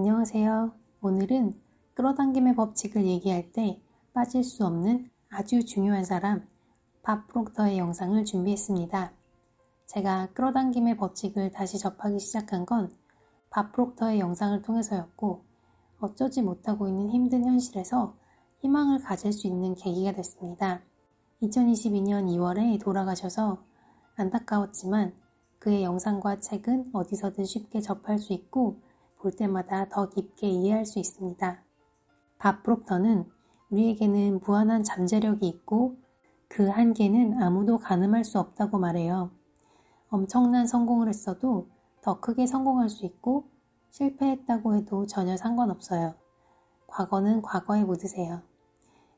안녕하세요. 오늘은 끌어당김의 법칙을 얘기할 때 빠질 수 없는 아주 중요한 사람, 밥 프록터의 영상을 준비했습니다. 제가 끌어당김의 법칙을 다시 접하기 시작한 건 밥 프록터의 영상을 통해서였고, 어쩌지 못하고 있는 힘든 현실에서 희망을 가질 수 있는 계기가 됐습니다. 2022년 2월에 돌아가셔서 안타까웠지만 그의 영상과 책은 어디서든 쉽게 접할 수 있고 볼 때마다 더 깊게 이해할 수 있습니다. 밥 프록터는 우리에게는 무한한 잠재력이 있고 그 한계는 아무도 가늠할 수 없다고 말해요. 엄청난 성공을 했어도 더 크게 성공할 수 있고 실패했다고 해도 전혀 상관없어요. 과거는 과거에 묻으세요.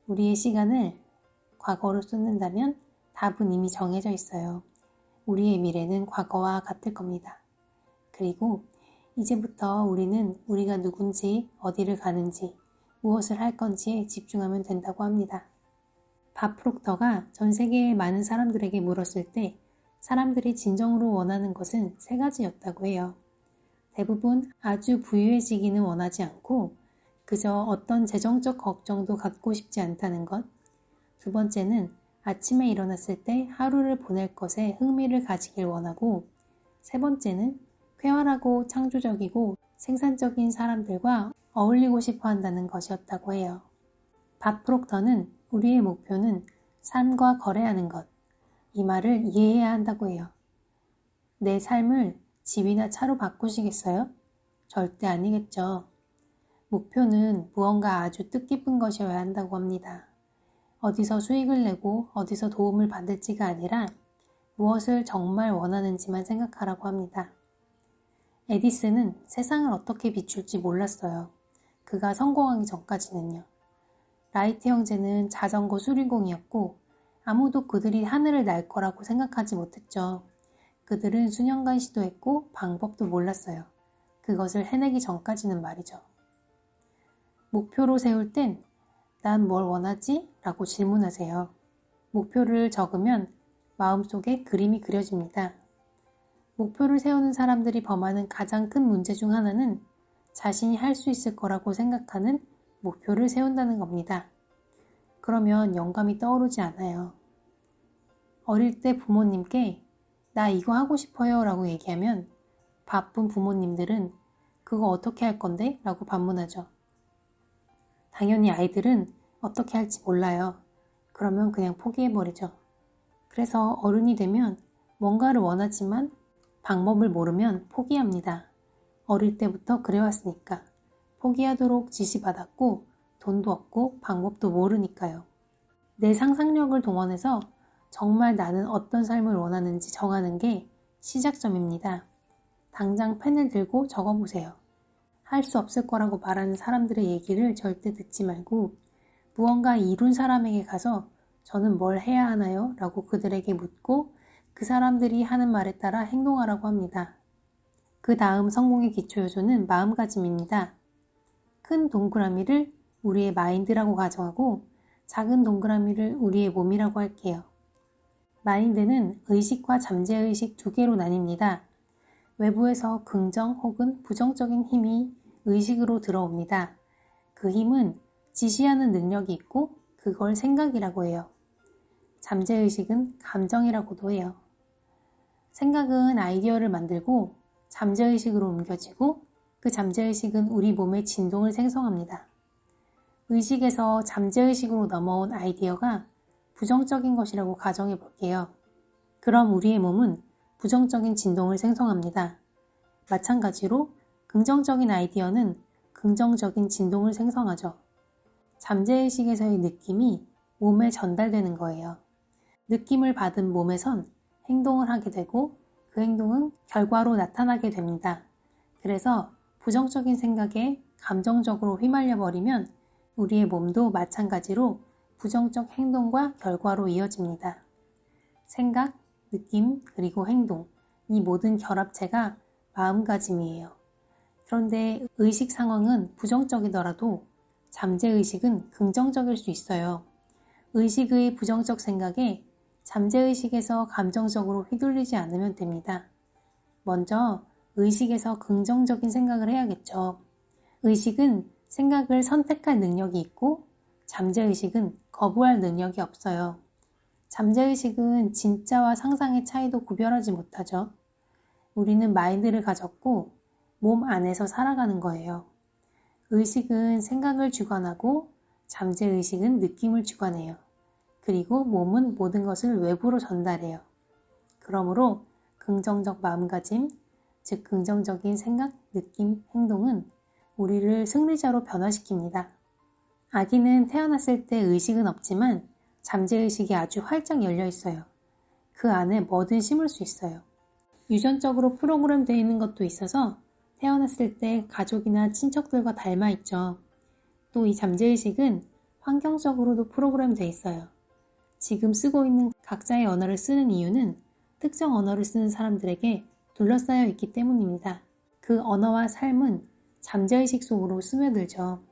우리의 시간을 과거로 쏟는다면 답은 이미 정해져 있어요. 우리의 미래는 과거와 같을 겁니다. 그리고 이제부터 우리는 우리가 누군지, 어디를 가는지, 무엇을 할 건지에 집중하면 된다고 합니다. 밥 프록터가 전 세계의 많은 사람들에게 물었을 때 사람들이 진정으로 원하는 것은 세 가지였다고 해요. 대부분 아주 부유해지기는 원하지 않고 그저 어떤 재정적 걱정도 갖고 싶지 않다는 것. 두 번째는 아침에 일어났을 때 하루를 보낼 것에 흥미를 가지길 원하고 세 번째는 쾌활하고 창조적이고 생산적인 사람들과 어울리고 싶어 한다는 것이었다고 해요. 밥 프록터는 우리의 목표는 삶과 거래하는 것. 이 말을 이해해야 한다고 해요. 내 삶을 집이나 차로 바꾸시겠어요? 절대 아니겠죠. 목표는 무언가 아주 뜻깊은 것이어야 한다고 합니다. 어디서 수익을 내고 어디서 도움을 받을지가 아니라 무엇을 정말 원하는지만 생각하라고 합니다. 에디슨은 세상을 어떻게 비출지 몰랐어요. 그가 성공하기 전까지는요. 라이트 형제는 자전거 수리공이었고 아무도 그들이 하늘을 날 거라고 생각하지 못했죠. 그들은 수년간 시도했고 방법도 몰랐어요. 그것을 해내기 전까지는 말이죠. 목표로 세울 땐 난 뭘 원하지? 라고 질문하세요. 목표를 적으면 마음속에 그림이 그려집니다. 목표를 세우는 사람들이 범하는 가장 큰 문제 중 하나는 자신이 할 수 있을 거라고 생각하는 목표를 세운다는 겁니다. 그러면 영감이 떠오르지 않아요. 어릴 때 부모님께 나 이거 하고 싶어요 라고 얘기하면 바쁜 부모님들은 그거 어떻게 할 건데? 라고 반문하죠. 당연히 아이들은 어떻게 할지 몰라요. 그러면 그냥 포기해버리죠. 그래서 어른이 되면 뭔가를 원하지만 방법을 모르면 포기합니다. 어릴 때부터 그래왔으니까. 포기하도록 지시받았고 돈도 없고 방법도 모르니까요. 내 상상력을 동원해서 정말 나는 어떤 삶을 원하는지 정하는 게 시작점입니다. 당장 펜을 들고 적어보세요. 할 수 없을 거라고 말하는 사람들의 얘기를 절대 듣지 말고 무언가 이룬 사람에게 가서 저는 뭘 해야 하나요? 라고 그들에게 묻고 그 사람들이 하는 말에 따라 행동하라고 합니다. 그 다음 성공의 기초 요소는 마음가짐입니다. 큰 동그라미를 우리의 마인드라고 가정하고 작은 동그라미를 우리의 몸이라고 할게요. 마인드는 의식과 잠재의식 두 개로 나뉩니다. 외부에서 긍정 혹은 부정적인 힘이 의식으로 들어옵니다. 그 힘은 지시하는 능력이 있고 그걸 생각이라고 해요. 잠재의식은 감정이라고도 해요. 생각은 아이디어를 만들고 잠재의식으로 옮겨지고 그 잠재의식은 우리 몸의 진동을 생성합니다. 의식에서 잠재의식으로 넘어온 아이디어가 부정적인 것이라고 가정해 볼게요. 그럼 우리의 몸은 부정적인 진동을 생성합니다. 마찬가지로 긍정적인 아이디어는 긍정적인 진동을 생성하죠. 잠재의식에서의 느낌이 몸에 전달되는 거예요. 느낌을 받은 몸에선 행동을 하게 되고 그 행동은 결과로 나타나게 됩니다. 그래서 부정적인 생각에 감정적으로 휘말려 버리면 우리의 몸도 마찬가지로 부정적 행동과 결과로 이어집니다. 생각, 느낌, 그리고 행동, 이 모든 결합체가 마음가짐이에요. 그런데 의식 상황은 부정적이더라도 잠재의식은 긍정적일 수 있어요. 의식의 부정적 생각에 잠재의식에서 감정적으로 휘둘리지 않으면 됩니다. 먼저 의식에서 긍정적인 생각을 해야겠죠. 의식은 생각을 선택할 능력이 있고 잠재의식은 거부할 능력이 없어요. 잠재의식은 진짜와 상상의 차이도 구별하지 못하죠. 우리는 마인드를 가졌고 몸 안에서 살아가는 거예요. 의식은 생각을 주관하고 잠재의식은 느낌을 주관해요. 그리고 몸은 모든 것을 외부로 전달해요. 그러므로 긍정적 마음가짐, 즉 긍정적인 생각, 느낌, 행동은 우리를 승리자로 변화시킵니다. 아기는 태어났을 때 의식은 없지만 잠재의식이 아주 활짝 열려 있어요. 그 안에 뭐든 심을 수 있어요. 유전적으로 프로그램 되어 있는 것도 있어서 태어났을 때 가족이나 친척들과 닮아 있죠. 또 이 잠재의식은 환경적으로도 프로그램 되어 있어요. 지금 쓰고 있는 각자의 언어를 쓰는 이유는 특정 언어를 쓰는 사람들에게 둘러싸여 있기 때문입니다. 그 언어와 삶은 잠재의식 속으로 스며들죠.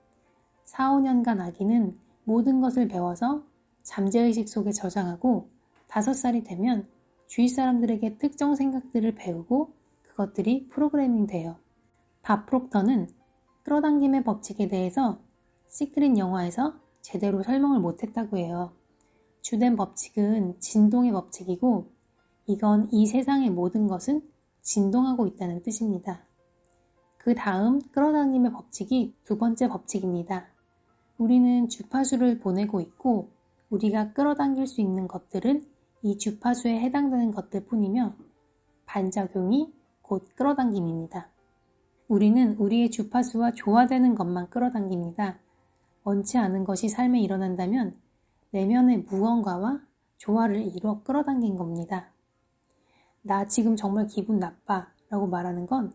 4, 5년간 아기는 모든 것을 배워서 잠재의식 속에 저장하고 5살이 되면 주위 사람들에게 특정 생각들을 배우고 그것들이 프로그래밍 돼요. 밥 프록터는 끌어당김의 법칙에 대해서 시크릿 영화에서 제대로 설명을 못했다고 해요. 주된 법칙은 진동의 법칙이고 이건 이 세상의 모든 것은 진동하고 있다는 뜻입니다. 그 다음 끌어당김의 법칙이 두 번째 법칙입니다. 우리는 주파수를 보내고 있고 우리가 끌어당길 수 있는 것들은 이 주파수에 해당되는 것들 뿐이며 반작용이 곧 끌어당김입니다. 우리는 우리의 주파수와 조화되는 것만 끌어당깁니다. 원치 않은 것이 삶에 일어난다면 내면의 무언가와 조화를 이루어 끌어당긴 겁니다. 나 지금 정말 기분 나빠 라고 말하는 건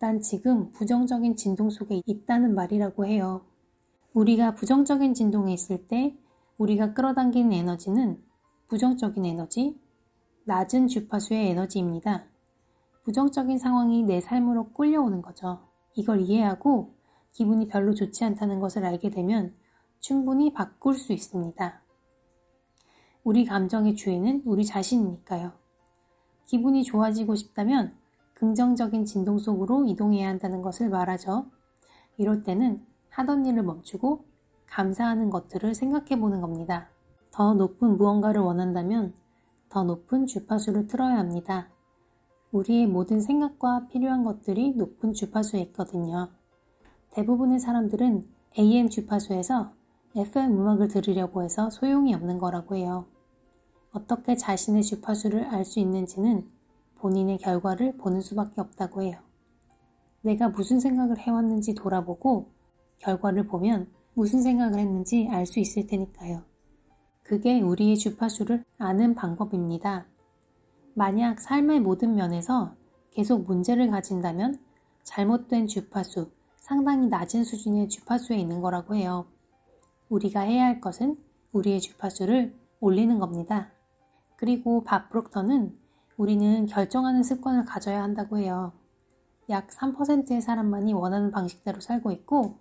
난 지금 부정적인 진동 속에 있다는 말이라고 해요. 우리가 부정적인 진동에 있을 때 우리가 끌어당기는 에너지는 부정적인 에너지, 낮은 주파수의 에너지입니다. 부정적인 상황이 내 삶으로 끌려오는 거죠. 이걸 이해하고 기분이 별로 좋지 않다는 것을 알게 되면 충분히 바꿀 수 있습니다. 우리 감정의 주인은 우리 자신이니까요. 기분이 좋아지고 싶다면 긍정적인 진동 속으로 이동해야 한다는 것을 말하죠. 이럴 때는 하던 일을 멈추고 감사하는 것들을 생각해 보는 겁니다. 더 높은 무언가를 원한다면 더 높은 주파수를 틀어야 합니다. 우리의 모든 생각과 필요한 것들이 높은 주파수에 있거든요. 대부분의 사람들은 AM 주파수에서 FM 음악을 들으려고 해서 소용이 없는 거라고 해요. 어떻게 자신의 주파수를 알 수 있는지는 본인의 결과를 보는 수밖에 없다고 해요. 내가 무슨 생각을 해왔는지 돌아보고 결과를 보면 무슨 생각을 했는지 알 수 있을 테니까요. 그게 우리의 주파수를 아는 방법입니다. 만약 삶의 모든 면에서 계속 문제를 가진다면 잘못된 주파수, 상당히 낮은 수준의 주파수에 있는 거라고 해요. 우리가 해야 할 것은 우리의 주파수를 올리는 겁니다. 그리고 밥 프록터는 우리는 결정하는 습관을 가져야 한다고 해요. 약 3%의 사람만이 원하는 방식대로 살고 있고,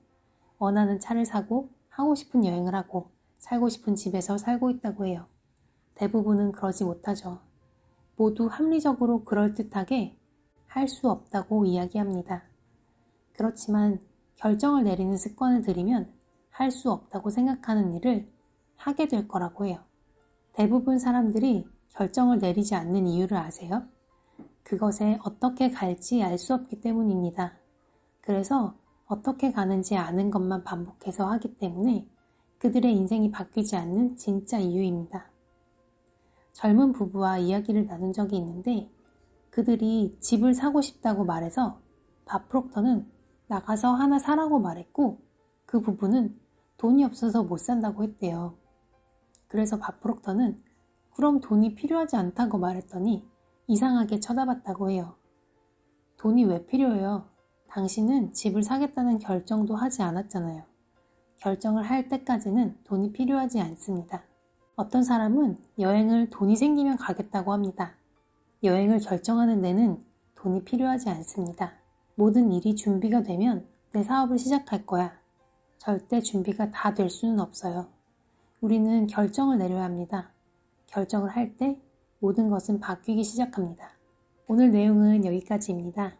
원하는 차를 사고, 하고 싶은 여행을 하고, 살고 싶은 집에서 살고 있다고 해요. 대부분은 그러지 못하죠. 모두 합리적으로 그럴듯하게 할 수 없다고 이야기합니다. 그렇지만 결정을 내리는 습관을 들이면 할 수 없다고 생각하는 일을 하게 될 거라고 해요. 대부분 사람들이 결정을 내리지 않는 이유를 아세요? 그것에 어떻게 갈지 알 수 없기 때문입니다. 그래서 어떻게 가는지 아는 것만 반복해서 하기 때문에 그들의 인생이 바뀌지 않는 진짜 이유입니다. 젊은 부부와 이야기를 나눈 적이 있는데 그들이 집을 사고 싶다고 말해서 밥 프록터는 나가서 하나 사라고 말했고 그 부부는 돈이 없어서 못 산다고 했대요. 그래서 바프록터는 그럼 돈이 필요하지 않다고 말했더니 이상하게 쳐다봤다고 해요. 돈이 왜 필요해요? 당신은 집을 사겠다는 결정도 하지 않았잖아요. 결정을 할 때까지는 돈이 필요하지 않습니다. 어떤 사람은 여행을 돈이 생기면 가겠다고 합니다. 여행을 결정하는 데는 돈이 필요하지 않습니다. 모든 일이 준비가 되면 내 사업을 시작할 거야. 절대 준비가 다 될 수는 없어요. 우리는 결정을 내려야 합니다. 결정을 할 때 모든 것은 바뀌기 시작합니다. 오늘 내용은 여기까지입니다.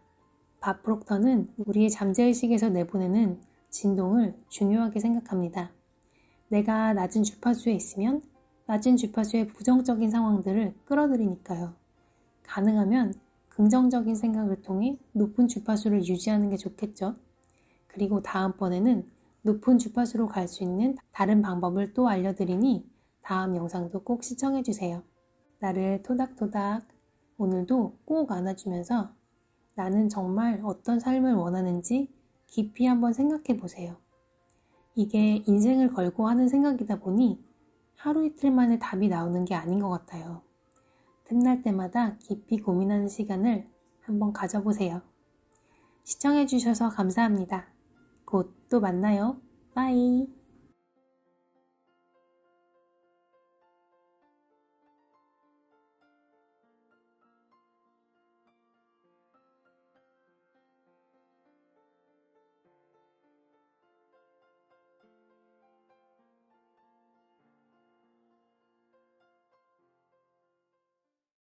밥 프록터는 우리의 잠재의식에서 내보내는 진동을 중요하게 생각합니다. 내가 낮은 주파수에 있으면 낮은 주파수의 부정적인 상황들을 끌어들이니까요. 가능하면 긍정적인 생각을 통해 높은 주파수를 유지하는 게 좋겠죠. 그리고 다음번에는 높은 주파수로 갈 수 있는 다른 방법을 또 알려드리니 다음 영상도 꼭 시청해주세요. 나를 토닥토닥 오늘도 꼭 안아주면서 나는 정말 어떤 삶을 원하는지 깊이 한번 생각해 보세요. 이게 인생을 걸고 하는 생각이다 보니 하루 이틀 만에 답이 나오는 게 아닌 것 같아요. 틈날 때마다 깊이 고민하는 시간을 한번 가져보세요. 시청해주셔서 감사합니다. 곧 또 만나요. 빠이.